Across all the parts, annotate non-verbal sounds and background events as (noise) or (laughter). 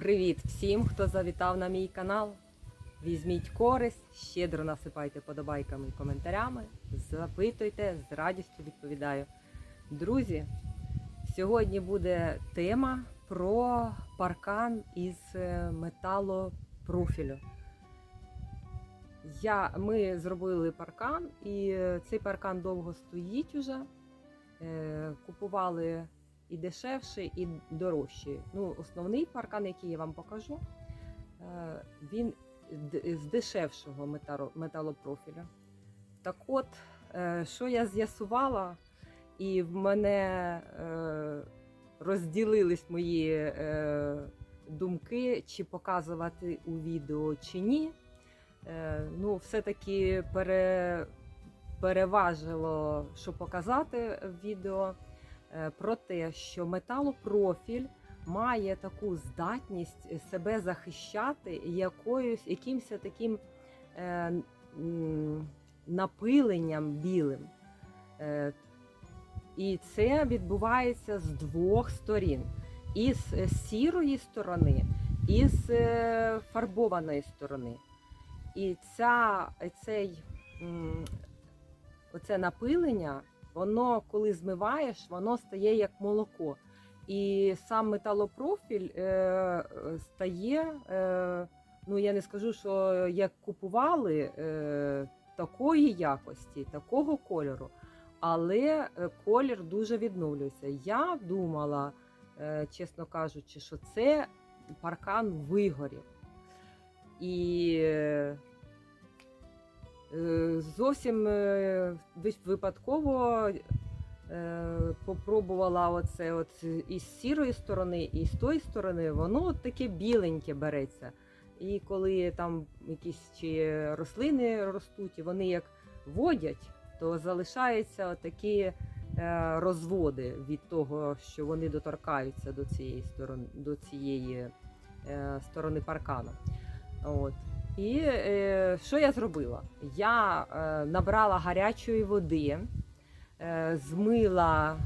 Привіт всім, хто завітав на мій канал. Візьміть користь, щедро насипайте подобайками і коментарями. Запитуйте, з радістю відповідаю. Друзі, сьогодні буде тема про паркан із е, металопрофілю. Я, ми зробили паркан, і е, цей паркан довго стоїть уже. Е, Купували і дешевший, і дорожчий. Ну, основний паркан, який я вам покажу, е, він з дешевшого металопрофіля. Так от, е, що я з'ясувала, і в мене е, розділились мої думки, чи показувати у відео, чи ні. Ну, все-таки пере, переважило, що показати в відео про те, що металопрофіль має таку здатність себе захищати якоюсь якимось таким е, напиленням білим. Е, і це відбувається з двох сторін: із е, сірої сторони, і з е, фарбованої сторони. І ця, цей, оце напилення, воно, коли змиваєш, воно стає як молоко. І сам металопрофіль е, е, стає, е, ну я не скажу, що як купували е, такої якості, такого кольору, але е, колір дуже відновлюється. Я думала, е, чесно кажучи, що це паркан вигорів. І е, зовсім е, випадково е, попробувала оце от із сірої сторони, і з тої сторони, воно от таке біленьке береться. І коли там якісь чи рослини ростуть, і вони як водять, то залишаються такі е, розводи від того, що вони доторкаються до цієї сторони, до цієї е, сторони паркану. От. І е, що я зробила? Я е, набрала гарячої води, е, змила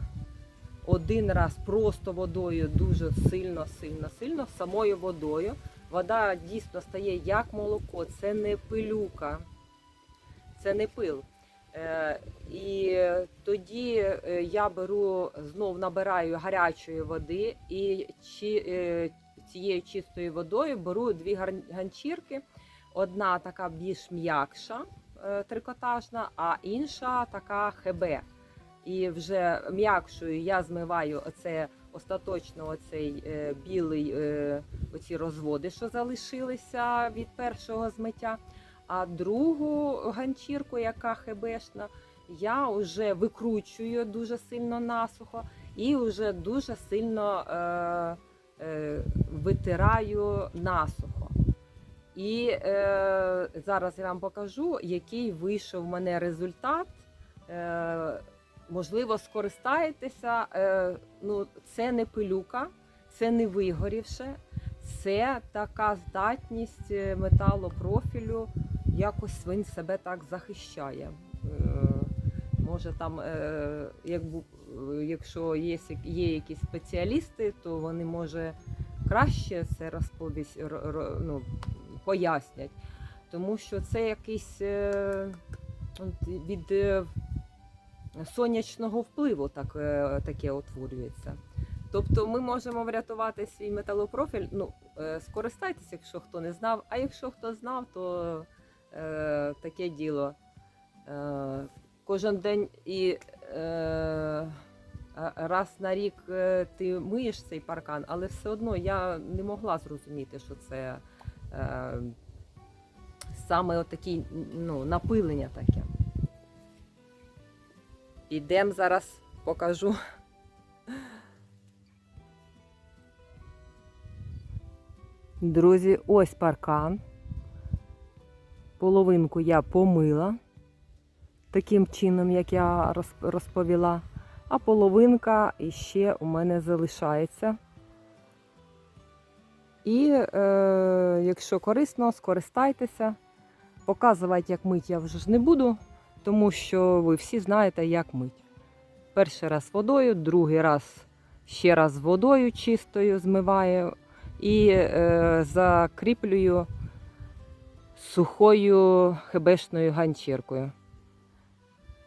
один раз просто водою, дуже сильно, сильно, сильно, самою водою. Вода дійсно стає як молоко, це не пилюка, це не пил. Е, і тоді е, я беру, знов набираю гарячої води і чи, е, цією чистою водою беру дві ганчірки. Одна така більш м'якша, е, трикотажна, а інша така ХБ. І вже м'якшою я змиваю оце остаточно оцей е, білий, е, оці розводи, що залишилися від першого змиття. А другу ганчірку, яка хебешна, я вже викручую дуже сильно насухо і вже дуже сильно е, е, витираю насухо. І е, зараз я вам покажу, який вийшов в мене результат. Е, можливо, скористаєтеся. Е, ну, це не пилюка, це не вигорівше, це така здатність е, металопрофілю. Якось він себе так захищає. Е, може, там, е, як, якщо є, є якісь спеціалісти, то вони може краще це розповість, ро- ро- ну, пояснять. Тому що це якийсь е, від е, сонячного впливу так, е, таке утворюється. Тобто ми можемо врятувати свій металопрофіль. Ну, скористайтеся, якщо хто не знав. А якщо хто знав, то е, таке діло. Е, кожен день і е, раз на рік ти миєш цей паркан, але все одно я не могла зрозуміти, що це саме отакі, ну, напилення таке. Підемо зараз покажу. Друзі, ось паркан. Половинку я помила таким чином, як я розповіла, а половинка іще у мене залишається. І е, якщо корисно, скористайтеся. Показувати, як мить я вже ж не буду, тому що ви всі знаєте, як мить. Перший раз водою, другий раз ще раз водою чистою змиваю. і е, закріплюю сухою хебешною ганчіркою.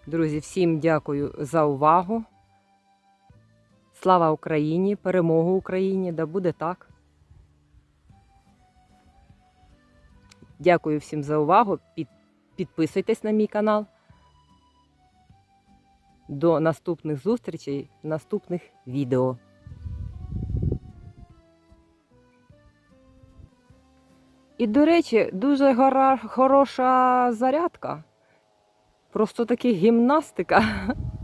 Друзі, всім дякую за увагу. Слава Україні! Перемогу Україні! Да буде так! Дякую всім за увагу. Під, підписуйтесь на мій канал. До наступних зустрічей наступних відео. І, до речі, дуже гора, хороша зарядка. Просто таки гімнастика. (laughs)